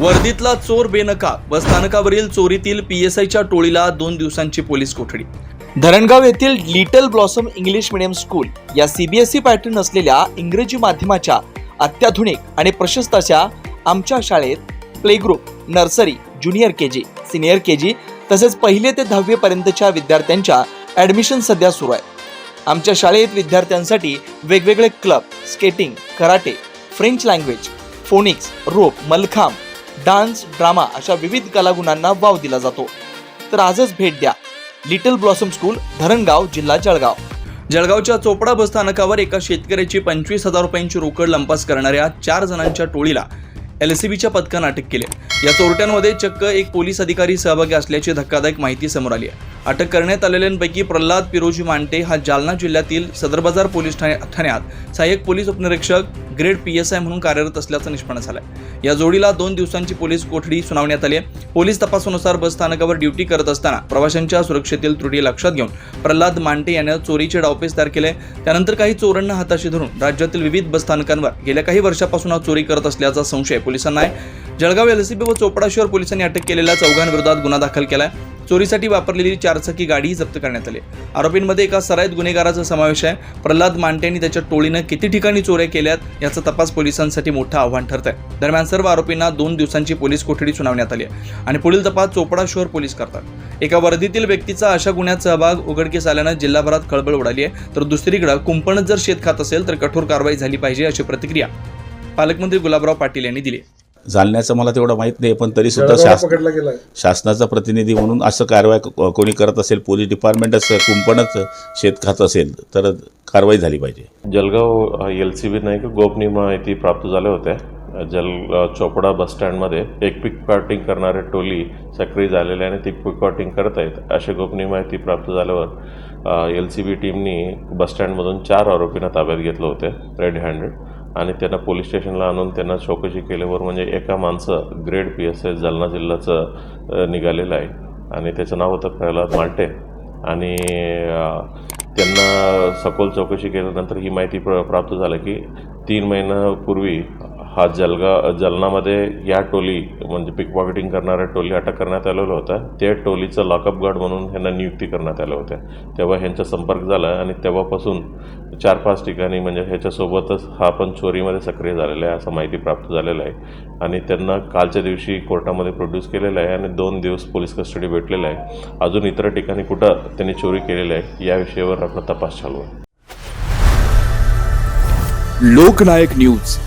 वर्दीतला चोर बेनका बसस्थानकावरील चोरीतील पीएसआयच्या टोळीला दोन दिवसांची पोलीस कोठडी. धरणगाव येथील little blossom English medium school या सीबीएसई पॅटर्न असलेल्या इंग्रजी माध्यमाच्या अत्याधुनिक आणि प्रशस्त अशा आमच्या शाळेत play group nursery junior K G senior K G तसेच पहिले ते दहावीपर्यंतच्या विद्यार्थ्यांच्या ॲडमिशन सध्या सुरू आहे. आमच्या शाळेत विद्यार्थ्यांसाठी वेगवेगळे club skating karate French language phonics rope mallakhamb dance drama अशा विविध कलागुणांना वाव दिला जातो. तर आजच भेट द्या. लिटल ब्लॉसम स्कूल धरणगाव जिल्हा जळगाव. जळगावच्या चोपडा बस स्थानकावर एका शेतकऱ्याची पंचवीस हजार रुपयांची रोकड लंपास करणाऱ्या चार जणांच्या टोळीला एल सी बीच्या पथकानं अटक केली. या चोरट्यांमध्ये चक्क एक पोलीस अधिकारी सहभागी असल्याची धक्कादायक माहिती समोर आली आहे. अटक करण्यात आलेल्यांपैकी प्रल्हाद पिरोजी मांटे हा जालना जिल्ह्यातील सदर बाजार पोलीस ठाण्या- ठाण्यात सहाय्यक पोलीस उपनिरीक्षक ग्रेड पी एस आय म्हणून कार्यरत असल्याचं निष्पन्न झालंय. या जोडीला दोन दिवसांची पोलीस कोठडी सुनावण्यात आली आहे. पोलीस तपासानुसार बस स्थानकावर ड्युटी करत असताना प्रवाशांच्या सुरक्षेतील त्रुटी लक्षात घेऊन प्रल्हाद मांटे यानं चोरीचे डावपेच तयार केले. त्यानंतर काही चोरांना हाताशी धरून राज्यातील विविध बस स्थानकांवर गेल्या काही वर्षापासून हा चोरी करत असल्याचा संशय पोलिसांना आहे. जळगाव एलसीबी व चोपडा शहर पोलिसांनी अटक केलेल्या चौघांविरोधात गुन्हा दाखल केला आहे चोरीसाठी वापरलेली चारचाकी गाडी जप्त करण्यात आली. आरोपींमध्ये एका सराईत गुन्हेगाराचा समावेश आहे. प्रल्हाद मांटे आणि त्याच्या टोळीनं किती ठिकाणी चोऱ्या केल्यात याचा तपास पोलिसांसाठी मोठं आव्हान ठरत आहे दरम्यान सर्व आरोपींना दोन दिवसांची पोलीस कोठडी सुनावण्यात आली आहे आणि पुढील तपास चोपडा शहर पोलीस करतात. एका वर्धीतील व्यक्तीचा अशा गुन्ह्यात सहभाग उघडकीस आल्यानं जिल्हाभरात खळबळ उडाली आहे. तर दुसरीकडे कुंपणच जर शेत खात असेल तर कठोर कारवाई झाली पाहिजे अशी प्रतिक्रिया पालकमंत्री गुलाबराव पाटील यांनी दिली जालन्याचं मला तेवढं माहीत नाही पण तरी सुद्धा जळगावला शास पकडला गेलाय. शासनाचा प्रतिनिधी म्हणून असं कारवाई क- कोणी करत असेल पोलीस डिपार्टमेंटच कुंपणच शेत खात असेल तर कारवाई झाली पाहिजे. जळगाव एल सी बीनं एक गोपनीय माहिती प्राप्त झाल्या होत्या. जल चोपडा बसस्टँडमध्ये एक पिक पॉटिंग करणारे टोली सक्रिय झालेले आणि ती पिक पॉटिंग करत आहेत अशी गोपनीय माहिती प्राप्त झाल्यावर एल सी बी टीमनी बसस्टँडमधून चार आरोपींना ताब्यात घेतलं होतं रेड हँडेड. आणि त्यांना पोलीस स्टेशनला आणून त्यांना चौकशी केल्यावर म्हणजे एका माणसं grade P S S Jalna जिल्ह्याचं निघालेलं आहे. आणि त्याचं नाव होतं प्रल्हाद माल्टे. आणि त्यांना सखोल चौकशी केल्यानंतर ही माहिती प्र प्राप्त झालं की तीन महिन्यापूर्वी हा जलगा जालनामध्ये या टोली म्हणजे पिकपॉकेटिंग करणाऱ्या टोली अटक करण्यात आलेल्या होत्या त्या टोलीचं लॉकअप गार्ड म्हणून ह्यांना नियुक्ती करण्यात आल्या होत्या तेव्हा ह्यांचा संपर्क झाला आणि तेव्हापासून चार पाच ठिकाणी म्हणजे ह्याच्यासोबतच हा पण चोरीमध्ये सक्रिय झालेला आहे असं माहिती प्राप्त झालेलं आहे. आणि त्यांना कालच्या दिवशी कोर्टामध्ये प्रोड्यूस केलेलं आहे आणि दोन दिवस पोलीस कस्टडी भेटलेलं आहे. अजून इतर ठिकाणी कुठं त्यांनी चोरी केलेली आहे या विषयावर आपला तपास चालू आहे. लोकनायक न्यूज.